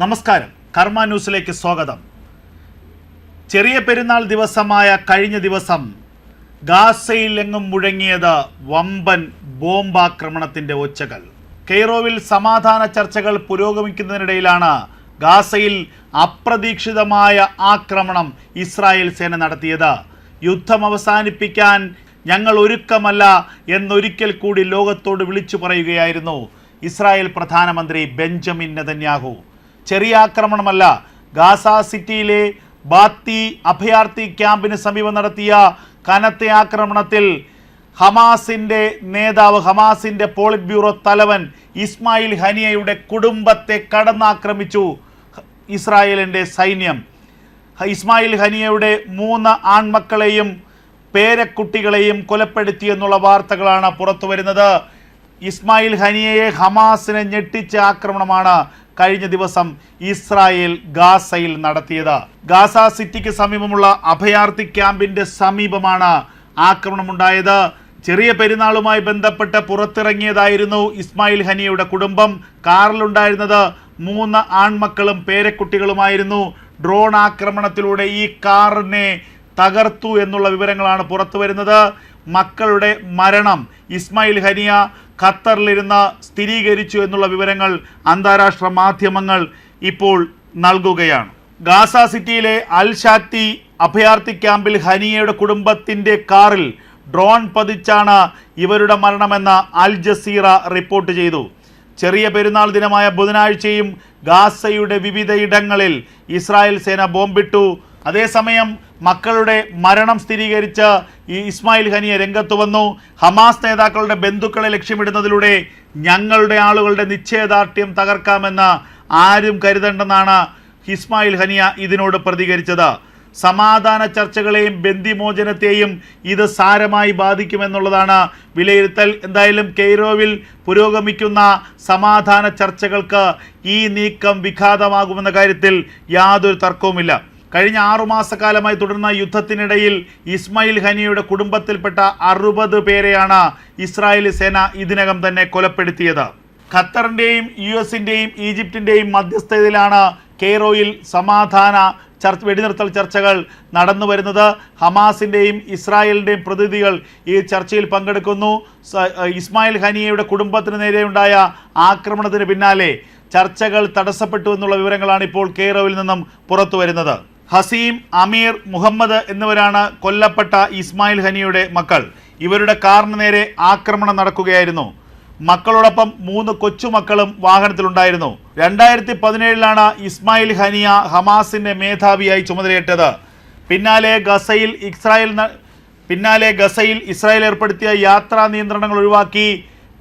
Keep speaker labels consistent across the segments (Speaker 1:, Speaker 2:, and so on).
Speaker 1: നമസ്കാരം. കർമ്മ ന്യൂസിലേക്ക് സ്വാഗതം. ചെറിയ പെരുന്നാൾ ദിവസമായ കഴിഞ്ഞ ദിവസം ഗാസയിൽ എങ്ങും മുഴങ്ങിയത് വമ്പൻ ബോംബാക്രമണത്തിന്റെ ഒച്ചകൾ. കെയ്റോവിൽ സമാധാന ചർച്ചകൾ പുരോഗമിക്കുന്നതിനിടയിലാണ് ഗാസയിൽ അപ്രതീക്ഷിതമായ ആക്രമണം ഇസ്രായേൽ സേന നടത്തിയത്. യുദ്ധം അവസാനിപ്പിക്കാൻ ഞങ്ങൾ ഒരുക്കമല്ല എന്നൊരിക്കൽ കൂടി ലോകത്തോട് വിളിച്ചു പറയുകയായിരുന്നു ഇസ്രായേൽ പ്രധാനമന്ത്രി ബെഞ്ചമിൻ നെതന്യാഹു. ചെറിയ ആക്രമണമല്ല. ഗാസ സിറ്റിയിലെ ബാത്തി അഭയാർത്ഥി ക്യാമ്പിന് സമീപം നടത്തിയ കനത്ത ആക്രമണത്തിൽ ഹമാസിന്റെ നേതാവ് ഹമാസിന്റെ പോളിറ്റ് ബ്യൂറോ തലവൻ ഇസ്മായിൽ ഹനിയയുടെ കുടുംബത്തെ കടന്നാക്രമിച്ചു ഇസ്രായേലിന്റെ സൈന്യം. ഇസ്മായിൽ ഹനിയയുടെ മൂന്ന് ആൺമക്കളെയും പേരക്കുട്ടികളെയും കൊലപ്പെടുത്തി എന്നുള്ള വാർത്തകളാണ് പുറത്തു വരുന്നത് ഇസ്മായിൽ ഹനിയയെ ഹമാസിനെ ഞെട്ടിച്ച ആക്രമണമാണ് കഴിഞ്ഞ ദിവസം ഇസ്രായേൽ ഗാസയിൽ നടത്തിയത്. ഗാസ സിറ്റിക്ക് സമീപമുള്ള അഭയാർത്ഥി ക്യാമ്പിന്റെ സമീപമാണ് ആക്രമണമുണ്ടായത്. ചെറിയ പെരുന്നാളുമായി ബന്ധപ്പെട്ട് പുറത്തിറങ്ങിയതായിരുന്നു ഇസ്മായിൽ ഹനിയുടെ കുടുംബം. കാറിലുണ്ടായിരുന്നത് മൂന്ന് ആൺമക്കളും പേരക്കുട്ടികളുമായിരുന്നു. ഡ്രോൺ ആക്രമണത്തിലൂടെ ഈ കാറിനെ തകർത്തു എന്നുള്ള വിവരങ്ങളാണ് പുറത്തു വരുന്നത് മക്കളുടെ മരണം. ഇസ്മായിൽ ഹനിയ ഖത്തറിലിരുന്ന് സ്ഥിരീകരിച്ചു എന്നുള്ള വിവരങ്ങൾ അന്താരാഷ്ട്ര മാധ്യമങ്ങൾ ഇപ്പോൾ നൽകുകയാണ്. ഗാസ സിറ്റിയിലെ അൽ ഷാത്തി അഭയാർത്ഥി ക്യാമ്പിൽ ഹനിയയുടെ കുടുംബത്തിന്റെ കാറിൽ ഡ്രോൺ പതിച്ചാണ് ഇവരുടെ മരണമെന്ന് അൽ ജസീറ റിപ്പോർട്ട് ചെയ്തു. ചെറിയ പെരുന്നാൾ ദിനമായ ബുധനാഴ്ചയും ഗാസയുടെ വിവിധയിടങ്ങളിൽ ഇസ്രായേൽ സേന ബോംബിട്ടു. അതേസമയം മക്കളുടെ മരണം സ്ഥിരീകരിച്ച് ഈ ഇസ്മായിൽ ഹനിയ രംഗത്ത് വന്നു. ഹമാസ് നേതാക്കളുടെ ബന്ധുക്കളെ ലക്ഷ്യമിടുന്നതിലൂടെ ഞങ്ങളുടെ ആളുകളുടെ നിശ്ചയദാർഢ്യം തകർക്കാമെന്ന് ആരും കരുതണ്ടെന്നാണ് ഇസ്മായിൽ ഹനിയ ഇതിനോട് പ്രതികരിച്ചത്. സമാധാന ചർച്ചകളെയും ബന്ദിമോചനത്തെയും ഇത് സാരമായി ബാധിക്കുമെന്നുള്ളതാണ് വിലയിരുത്തൽ. എന്തായാലും കെയ്റോവിൽ പുരോഗമിക്കുന്ന സമാധാന ചർച്ചകൾക്ക് ഈ നീക്കം വിഘാതമാകുമെന്ന കാര്യത്തിൽ യാതൊരു തർക്കവുമില്ല. കഴിഞ്ഞ ആറുമാസക്കാലമായി തുടർന്ന യുദ്ധത്തിനിടയിൽ ഇസ്മായിൽ ഹനിയുടെ കുടുംബത്തിൽപ്പെട്ട അറുപത് പേരെയാണ് ഇസ്രായേൽ സേന ഇതിനകം തന്നെ കൊലപ്പെടുത്തിയത്. ഖത്തറിന്റെയും യു എസിന്റെയും ഈജിപ്തിന്റെയും മധ്യസ്ഥതയിലാണ് കെയ്റോയിൽ സമാധാന ചർച്ച വെടിനിർത്തൽ ചർച്ചകൾ നടന്നു വരുന്നത്. ഹമാസിന്റെയും ഇസ്രായേലിന്റെയും പ്രതിനിധികൾ ഈ ചർച്ചയിൽ പങ്കെടുക്കുന്നു. ഇസ്മായിൽ ഹനിയയുടെ കുടുംബത്തിന് നേരെയുണ്ടായ ആക്രമണത്തിന് പിന്നാലെ ചർച്ചകൾ തടസ്സപ്പെട്ടു എന്നുള്ള വിവരങ്ങളാണ് ഇപ്പോൾ കെയ്റോയിൽ നിന്നും പുറത്തു വരുന്നത് ഹസീം അമീർ മുഹമ്മദ് എന്നിവരാണ് കൊല്ലപ്പെട്ട ഇസ്മായിൽ ഹനിയുടെ മക്കൾ. ഇവരുടെ കാറിന് നേരെ ആക്രമണം നടക്കുകയായിരുന്നു. മക്കളോടൊപ്പം മൂന്ന് കൊച്ചുമക്കളും വാഹനത്തിലുണ്ടായിരുന്നു. രണ്ടായിരത്തി പതിനേഴിലാണ് ഇസ്മായിൽ ഹനിയ ഹമാസിന്റെ മേധാവിയായി ചുമതലയേറ്റത്. പിന്നാലെ ഗസയിൽ ഇസ്രായേൽ പിന്നാലെ ഗസയിൽ ഇസ്രായേൽ ഏർപ്പെടുത്തിയ യാത്രാ നിയന്ത്രണങ്ങൾ ഒഴിവാക്കി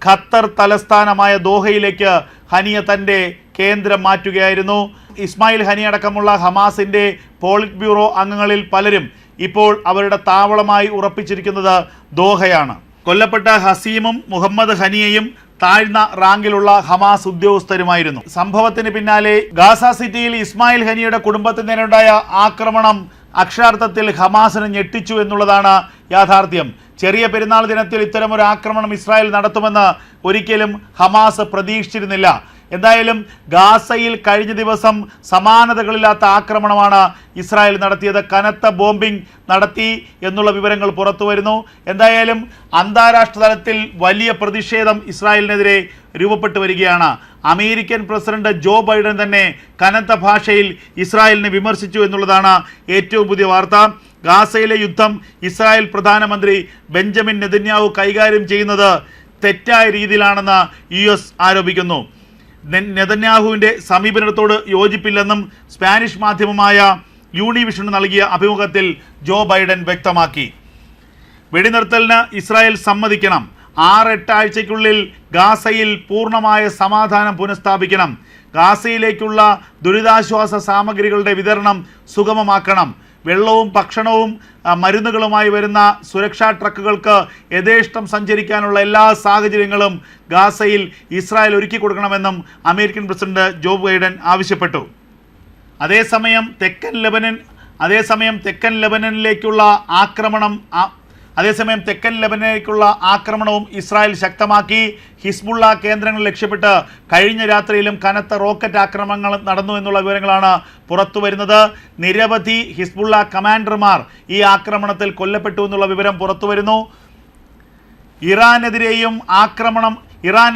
Speaker 1: ഖത്തർ തലസ്ഥാനമായ ദോഹയിലേക്ക് ഹനിയ തന്റെ കേന്ദ്രം മാറ്റുകയായിരുന്നു. ഇസ്മായിൽ ഹനി അടക്കമുള്ള ഹമാസിന്റെ പോളിറ്റ് ബ്യൂറോ അംഗങ്ങളിൽ പലരും ഇപ്പോൾ അവരുടെ താവളമായി ഉറപ്പിച്ചിരിക്കുന്നത് ദോഹയാണ്. കൊല്ലപ്പെട്ട ഹസീമും മുഹമ്മദ് ഹനിയയും താഴ്ന്ന റാങ്കിലുള്ള ഹമാസ് ഉദ്യോഗസ്ഥരുമായിരുന്നു. സംഭവത്തിന് പിന്നാലെ ഗാസ സിറ്റിയിൽ ഇസ്മായിൽ ഹനിയുടെ കുടുംബത്തിന് നേരെയുണ്ടായ ആക്രമണം അക്ഷരാർത്ഥത്തിൽ ഹമാസിനെ ഞെട്ടിച്ചു എന്നുള്ളതാണ് യാഥാർത്ഥ്യം. ചെറിയ പെരുന്നാൾ ദിനത്തിൽ ഇത്തരമൊരു ആക്രമണം ഇസ്രായേൽ നടത്തുമെന്ന് ഒരിക്കലും ഹമാസ് പ്രതീക്ഷിച്ചിരുന്നില്ല. എന്തായാലും ഗാസയിൽ കഴിഞ്ഞ ദിവസം സമാനതകളില്ലാത്ത ആക്രമണമാണ് ഇസ്രായേൽ നടത്തിയത്. കനത്ത ബോംബിംഗ് നടത്തി എന്നുള്ള വിവരങ്ങൾ പുറത്തു വരുന്നു. എന്തായാലും അന്താരാഷ്ട്ര തലത്തിൽ വലിയ പ്രതിഷേധം ഇസ്രായേലിനെതിരെ രൂപപ്പെട്ടു വരികയാണ്. അമേരിക്കൻ പ്രസിഡന്റ് ജോ ബൈഡൻ തന്നെ കനത്ത ഭാഷയിൽ ഇസ്രായേലിനെ വിമർശിച്ചു എന്നുള്ളതാണ് ഏറ്റവും പുതിയ വാർത്ത. ഗാസയിലെ യുദ്ധം ഇസ്രായേൽ പ്രധാനമന്ത്രി ബെഞ്ചമിൻ നെതന്യാഹു കൈകാര്യം ചെയ്യുന്നത് തെറ്റായ രീതിയിലാണെന്ന് യു ആരോപിക്കുന്നു. നെതന്യാഹുവിന്റെ സമീപനത്തോട് യോജിപ്പില്ലെന്നും സ്പാനിഷ് മാധ്യമമായ യൂണിവിഷന് നൽകിയ അഭിമുഖത്തിൽ ജോ ബൈഡൻ വ്യക്തമാക്കി. വെടിനിർത്തലിന് ഇസ്രായേൽ സമ്മതിക്കണം. ആറ് എട്ടാഴ്ചയ്ക്കുള്ളിൽ ഗാസയിൽ പൂർണമായ സമാധാനം പുനഃസ്ഥാപിക്കണം. ഗാസയിലേക്കുള്ള ദുരിതാശ്വാസ സാമഗ്രികളുടെ വിതരണം സുഗമമാക്കണം. വെള്ളവും ഭക്ഷണവും മരുന്നുകളുമായി വരുന്ന സുരക്ഷാ ട്രക്കുകൾക്ക് യഥേഷ്ടം സഞ്ചരിക്കാനുള്ള എല്ലാ സാഹചര്യങ്ങളും ഗാസയിൽ ഇസ്രായേൽ ഒരുക്കി കൊടുക്കണമെന്നും അമേരിക്കൻ പ്രസിഡന്റ് ജോ ബൈഡൻ ആവശ്യപ്പെട്ടു. അതേസമയം തെക്കൻ ലെബനൻ അതേസമയം തെക്കൻ ലെബനനിലേക്കുള്ള ആക്രമണം അതേസമയം തെക്കൻ ലെബനനിലേക്കുള്ള ആക്രമണവും ഇസ്രായേൽ ശക്തമാക്കി. ഹിസ്ബുള്ള കേന്ദ്രങ്ങൾ ലക്ഷ്യപ്പെട്ട് കഴിഞ്ഞ രാത്രിയിലും കനത്ത റോക്കറ്റ് ആക്രമണങ്ങൾ നടന്നു എന്നുള്ള വിവരങ്ങളാണ് പുറത്തു വരുന്നത്. നിരവധി ഹിസ്ബുള്ള കമാൻഡർമാർ ഈ ആക്രമണത്തിൽ കൊല്ലപ്പെട്ടു എന്നുള്ള വിവരം പുറത്തു വരുന്നു. ഇറാനെതിരെയും ആക്രമണം ഇറാൻ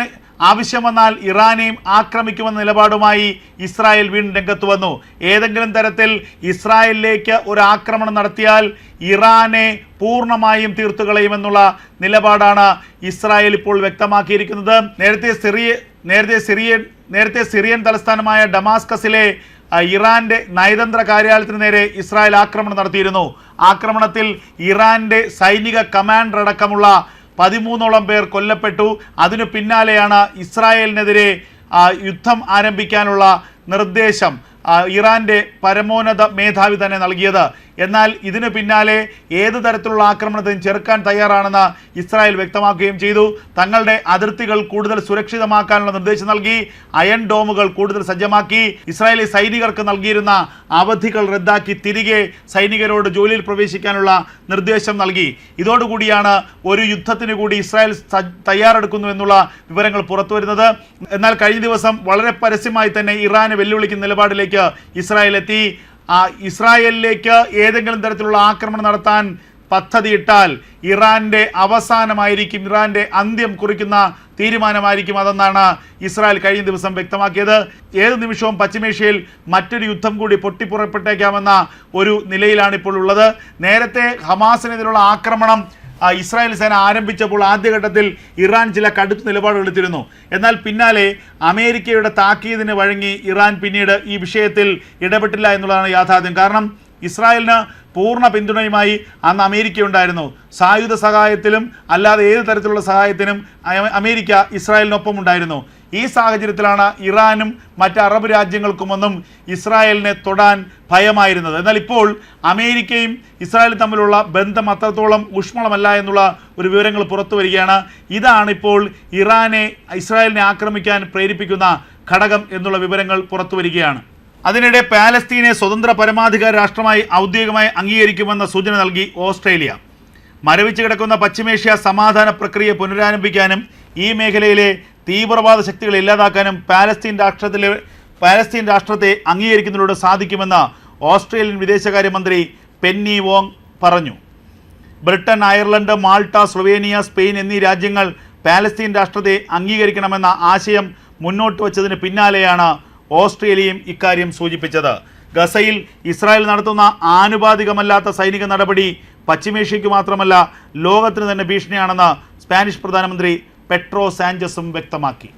Speaker 1: ആവശ്യം വന്നാൽ ഇറാനെയും ആക്രമിക്കുമെന്ന നിലപാടുമായി ഇസ്രായേൽ വീണ്ടും രംഗത്ത് വന്നു. ഏതെങ്കിലും തരത്തിൽ ഇസ്രായേലിലേക്ക് ഒരു ആക്രമണം നടത്തിയാൽ ഇറാനെ പൂർണമായും തീർത്തു കളയുമെന്നുള്ള നിലപാടാണ് ഇസ്രായേൽ ഇപ്പോൾ വ്യക്തമാക്കിയിരിക്കുന്നത്. നേരത്തെ സിറിയ നേരത്തെ സിറിയൻ നേരത്തെ സിറിയൻ തലസ്ഥാനമായ ഡമാസ്കസിലെ ഇറാന്റെ നയതന്ത്ര കാര്യാലയത്തിന് നേരെ ഇസ്രായേൽ ആക്രമണം നടത്തിയിരുന്നു. ആക്രമണത്തിൽ ഇറാന്റെ സൈനിക കമാൻഡർ അടക്കമുള്ള പതിമൂന്നോളം പേർ കൊല്ലപ്പെട്ടു. അതിനു പിന്നാലെയാണ് ഇസ്രായേലിനെതിരെ യുദ്ധം ആരംഭിക്കാനുള്ള നിർദ്ദേശം ഇറാന്റെ പരമോന്നത മേധാവി തന്നെ നൽകിയത്. എന്നാൽ ഇതിന് പിന്നാലെ ഏത് തരത്തിലുള്ള ആക്രമണത്തെയും ചെറുക്കാൻ തയ്യാറാണെന്ന് ഇസ്രായേൽ വ്യക്തമാക്കുകയും ചെയ്തു. തങ്ങളുടെ അതിർത്തികൾ കൂടുതൽ സുരക്ഷിതമാക്കാനുള്ള നിർദ്ദേശം നൽകി. അയൺ ഡോമുകൾ കൂടുതൽ സജ്ജമാക്കി. ഇസ്രായേലി സൈനികർക്ക് നൽകിയിരുന്ന അവധികൾ റദ്ദാക്കി തിരികെ സൈനികരോട് ജോലിയിൽ പ്രവേശിക്കാനുള്ള നിർദ്ദേശം നൽകി. ഇതോടുകൂടിയാണ് ഒരു യുദ്ധത്തിന് കൂടി ഇസ്രായേൽ തയ്യാറെടുക്കുന്നു എന്നുള്ള വിവരങ്ങൾ പുറത്തുവരുന്നത് എന്നാൽ കഴിഞ്ഞ ദിവസം വളരെ പരസ്യമായി തന്നെ ഇറാനെ വെല്ലുവിളിക്കുന്ന നിലപാടിലേക്ക് ഇസ്രായേൽ എത്തി. ഇസ്രായേലിലേക്ക് ഏതെങ്കിലും തരത്തിലുള്ള ആക്രമണം നടത്താൻ പദ്ധതിയിട്ടാൽ ഇറാന്റെ അവസാനമായിരിക്കും ഇറാന്റെ അന്ത്യം കുറിക്കുന്ന തീരുമാനമായിരിക്കും അതെന്നാണ് ഇസ്രായേൽ കഴിഞ്ഞ ദിവസം വ്യക്തമാക്കിയത്. ഏത് നിമിഷവും പശ്ചിമേഷ്യയിൽ മറ്റൊരു യുദ്ധം കൂടി പൊട്ടിപ്പുറപ്പെട്ടേക്കാമെന്ന ഒരു നിലയിലാണ് ഇപ്പോൾ ഉള്ളത്. നേരത്തെ ഹമാസിനെതിരുള്ള ആക്രമണം ആ, ഇസ്രായേൽ സേന ആരംഭിച്ചപ്പോൾ ആദ്യഘട്ടത്തിൽ ഇറാൻ ചില കടുത്ത നിലപാടുകൾ എടുത്തിരുന്നു. എന്നാൽ പിന്നാലെ അമേരിക്കയുടെ താക്കീതിന് വഴങ്ങി ഇറാൻ പിന്നീട് ഈ വിഷയത്തിൽ ഇടപെട്ടില്ല എന്നുള്ളതാണ് യാഥാർത്ഥ്യം. കാരണം ഇസ്രായേലിന് പൂർണ പിന്തുണയുമായി അന്ന് അമേരിക്ക ഉണ്ടായിരുന്നു. സായുധ സഹായത്തിലും അല്ലാതെ ഏത് തരത്തിലുള്ള സഹായത്തിനും അമേരിക്ക ഇസ്രായേലിനൊപ്പം ഉണ്ടായിരുന്നു. ഈ സാഹചര്യത്തിലാണ് ഇറാനും മറ്റ് അറബ് രാജ്യങ്ങൾക്കുമൊന്നും ഇസ്രായേലിനെ തൊടാൻ ഭയമായിരുന്നത്. എന്നാൽ ഇപ്പോൾ അമേരിക്കയും ഇസ്രായേലും തമ്മിലുള്ള ബന്ധം അത്രത്തോളം ഊഷ്മളമല്ല എന്നുള്ള ഒരു വിവരങ്ങൾ പുറത്തു വരികയാണ്. ഇതാണ് ഇപ്പോൾ ഇറാനെ ഇസ്രായേലിനെ ആക്രമിക്കാൻ പ്രേരിപ്പിക്കുന്ന ഘടകം എന്നുള്ള വിവരങ്ങൾ പുറത്തു വരികയാണ്. അതിനിടെ പാലസ്തീനെ സ്വതന്ത്ര പരമാധികാര രാഷ്ട്രമായി ഔദ്യോഗികമായി അംഗീകരിക്കുമെന്ന സൂചന നൽകി ഓസ്ട്രേലിയ. മരവിച്ച് കിടക്കുന്ന പശ്ചിമേഷ്യ സമാധാന പ്രക്രിയ പുനരാരംഭിക്കാനും ഈ മേഖലയിലെ തീവ്രവാദ ശക്തികളെ ഇല്ലാതാക്കാനും പാലസ്തീൻ രാഷ്ട്രത്തിലെ പാലസ്തീൻ രാഷ്ട്രത്തെ അംഗീകരിക്കുന്നതിലൂടെ സാധിക്കുമെന്ന് ഓസ്ട്രേലിയൻ വിദേശകാര്യമന്ത്രി പെന്നി വോങ് പറഞ്ഞു. Britain Ireland Malta Slovenia Spain എന്നീ രാജ്യങ്ങൾ പാലസ്തീൻ രാഷ്ട്രത്തെ അംഗീകരിക്കണമെന്ന ആശയം മുന്നോട്ട് വച്ചതിന് പിന്നാലെയാണ് ഓസ്ട്രേലിയയും ഇക്കാര്യം സൂചിപ്പിച്ചത്. ഗസയിൽ ഇസ്രായേൽ നടത്തുന്ന ആനുപാതികമല്ലാത്ത സൈനിക നടപടി പശ്ചിമേഷ്യയ്ക്ക് മാത്രമല്ല ലോകത്തിന് തന്നെ ഭീഷണിയാണെന്ന് സ്പാനിഷ് പ്രധാനമന്ത്രി പെട്രോ സാഞ്ചസും വ്യക്തമാക്കി